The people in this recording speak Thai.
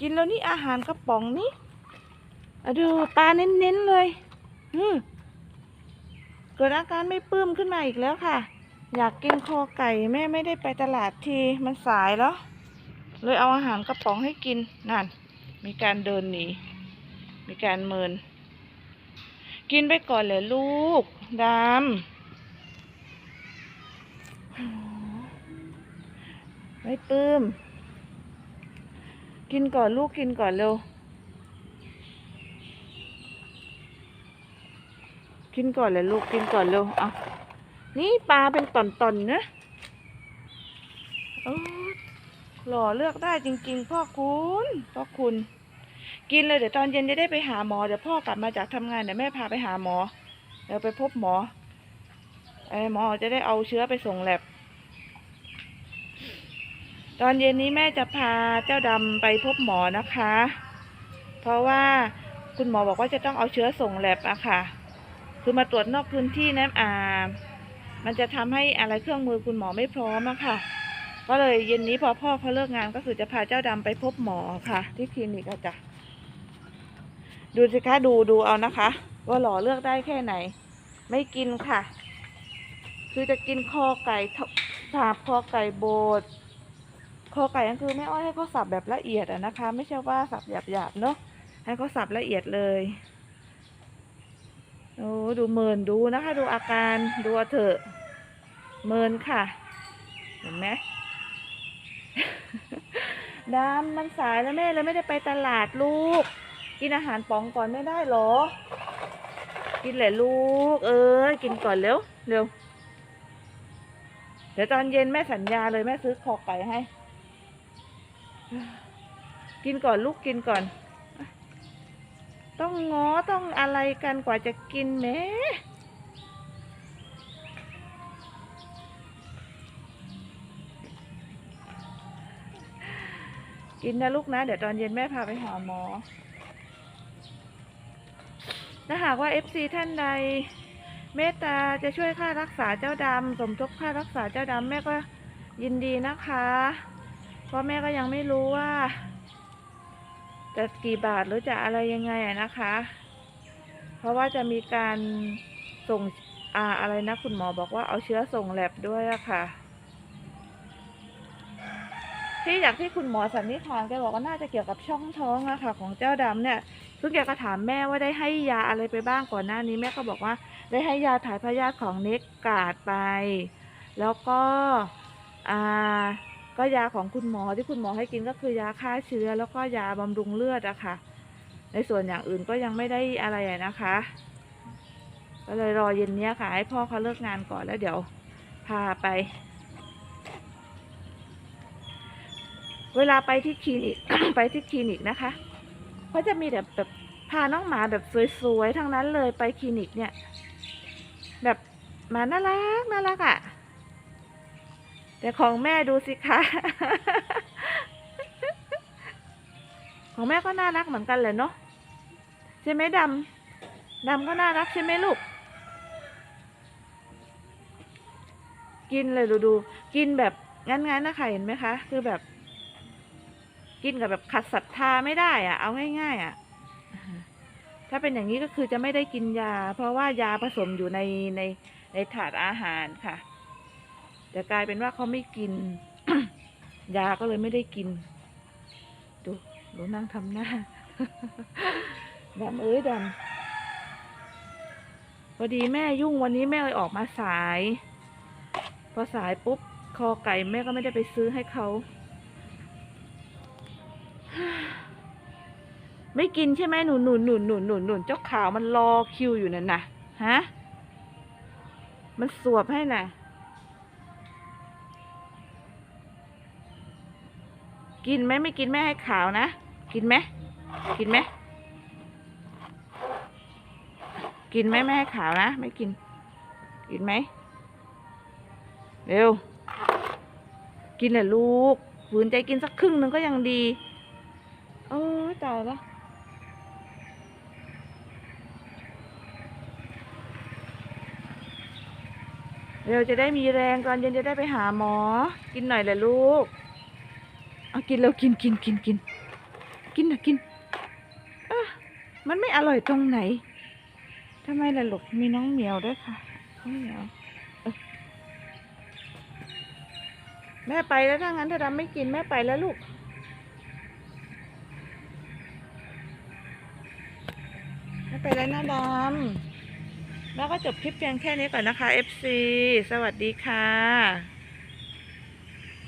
กินแล้วนี่อาหารกระป๋องนี่อะดูปลาเน้นๆเลยอืมเกิดอาการไม่ปลื้มขึ้นมาอีกแล้วค่ะ อยากกินคอไก่แม่ไม่ได้ไปตลาดทีมันสายแล้ว เลยเอาอาหารกระป๋องให้กินนั่น มีการเดินหนีมีการเมิน กินไปก่อนเลยลูกดำไม่ปลื้ม กินก่อนลูกกินก่อนเร็ว กินก่อนเลยลูกกินก่อนเร็วเอานี่ปลาเป็นตอนๆนะหล่อเลือกได้จริง ๆ พ่อคุณพ่อคุณ กินเลยเดี๋ยวตอนเย็นจะได้ไปหาหมอเดี๋ยวพ่อกลับมาจากทำงานเดี๋ยวแม่พาไปหาหมอเดี๋ยวไปพบหมอไอ้หมอจะได้เอาเชื้อไปส่งแลบ ตอนเย็นนี้แม่จะพาเจ้าดำไปพบหมอนะคะ เพราะว่าคุณหมอบอกว่าจะต้องเอาเชื้อส่งแลบอะค่ะ คือมาตรวจนอกพื้นที่นะอ่า มันจะทำให้อะไรเครื่องมือคุณหมอไม่พร้อมอะค่ะ ก็เลยเย็นนี้พอพ่อเขาเลิกงานก็คือจะพาเจ้าดำไปพบหมอค่ะ ที่คลินิกอะจ้ะดูสิคะดูดูเอานะคะ ว่าหล่อเลือกได้แค่ไหน ไม่กินค่ะ คือจะกินคอไก่ทาบคอไก่โบด คอไก่ก็คือแม่อ้อยให้เขาสับแบบละเอียดอะนะคะ ไม่ใช่ว่าสับหยาบๆเนาะให้เขาสับละเอียดเลยโอ้ดูเมินดูนะคะ ดูอาการดูเถอะเมินค่ะ เห็นไหมดำมันสายแล้วแม่เลยไม่ได้ไปตลาดลูก กินอาหารป๋องก่อนไม่ได้หรอ กินแหละลูก เอ้กินก่อนเร็วเร็วเดี๋ยวตอนเย็นแม่สัญญาเลยแม่ซื้อคอไก่ให้ กินก่อนลูกกินก่อน ต้องง้อต้องอะไรกันกว่าจะกินแม่กินนะลูกนะ เดี๋ยวตอนเย็นแม่พาไปหาหมอ ถ้าหากว่า FC ท่านใด เมตตาจะช่วยค่ารักษาเจ้าดำสมทบค่ารักษาเจ้าดำแม่ก็ยินดีนะคะ เพราะแม่ก็ยังไม่รู้ว่า จะกี่บาทหรือจะอะไรยังไงนะคะ เพราะว่าจะมีการส่งอ่าอะไรนะ คุณหมอบอกว่าเอาเชื้อส่งแลบด้วยอะค่ะ ที่อยากที่คุณหมอสันนิษฐานแกบอกว่าน่าจะเกี่ยวกับช่องท้องอะค่ะ ของเจ้าดำเนี่ยซึ่งแกก็ถามแม่ว่าได้ให้ยาอะไรไปบ้างก่อนหน้านี้แม่ก็บอกว่า ได้ให้ยาถ่ายพยาธิของเน็กกาดไป แล้วก็อ่า ก็ยาของคุณหมอที่คุณหมอให้กินก็คือยาฆ่าเชื้อ แล้วก็ยาบำรุงเลือดอะค่ะ ในส่วนอย่างอื่นก็ยังไม่ได้อะไรนะคะ ก็เลยรอเย็นนี้ค่ะ ให้พ่อเขาเลิกงานก่อนแล้วเดี๋ยวพาไป เวลาไปที่คลินิกไปที่คลินิกนะคะเขาจะมีแบบแบบพาน้องหมาแบบสวยๆทั้งนั้นเลยไปคลินิกเนี่ย แบบหมาน่ารักน่ารักอะ่ะ แต่ของแม่ดูสิคะ ของแม่ก็น่ารักเหมือนกันเลยเนาะใช่ไหมดำดำก็น่ารักใช่ไหมลูก กินเลยดูดู กินแบบงั้นๆนะคะเห็นไหมคะ คือแบบ กินกับแบบขัดศรัทธาไม่ได้อะเอาง่ายๆอะถ้าเป็นอย่างนี้ก็คือจะไม่ได้กินยา เพราะว่ายาผสมอยู่ในในในถาดอาหารค่ะ แต่กลายเป็นว่าเขาไม่กิน ยาก็เลยไม่ได้กิน ดูดูนั่งทำหน้าดำเอ้ยดำพอดีแม่ยุ่งวันนี้แม่เลยออกมาสาย พอสายปุ๊บ คอไก่แม่ก็ไม่ได้ไปซื้อให้เขาไม่กินใช่ไหมหนุนหนุนหนุนหนุนหนุนหนุนเจ้าขาวมันรอคิวอยู่นั่นนะฮะ มันสวบให้น่ะ กินไหมไม่กินแม่ให้ขาวนะ กินไหมกินไหมกินไหมแม่ให้ขาวนะ ไม่กิน กินไหมเร็ว กินแหละลูกฝืนใจกินสักครึ่งหนึ่งก็ยังดีเออตายแล้วเร็วจะได้มีแรงตอนเย็นจะได้ไปหาหมอ กินหน่อยแหละลูก เอากินแล้วกินกินกินกินกินนะกินเอ้อมันไม่อร่อยตรงไหนทำไมล่ะลูกมีน้องเหมียวด้วยค่ะน้องเหมียวแม่ไปแล้วถ้างั้นถ้าดำไม่กินแม่ไปแล้วลูกไม่เป็นไรนะดำแล้วก็จบคลิปเพียงแค่นี้ก่อนนะคะ FC สวัสดีค่ะ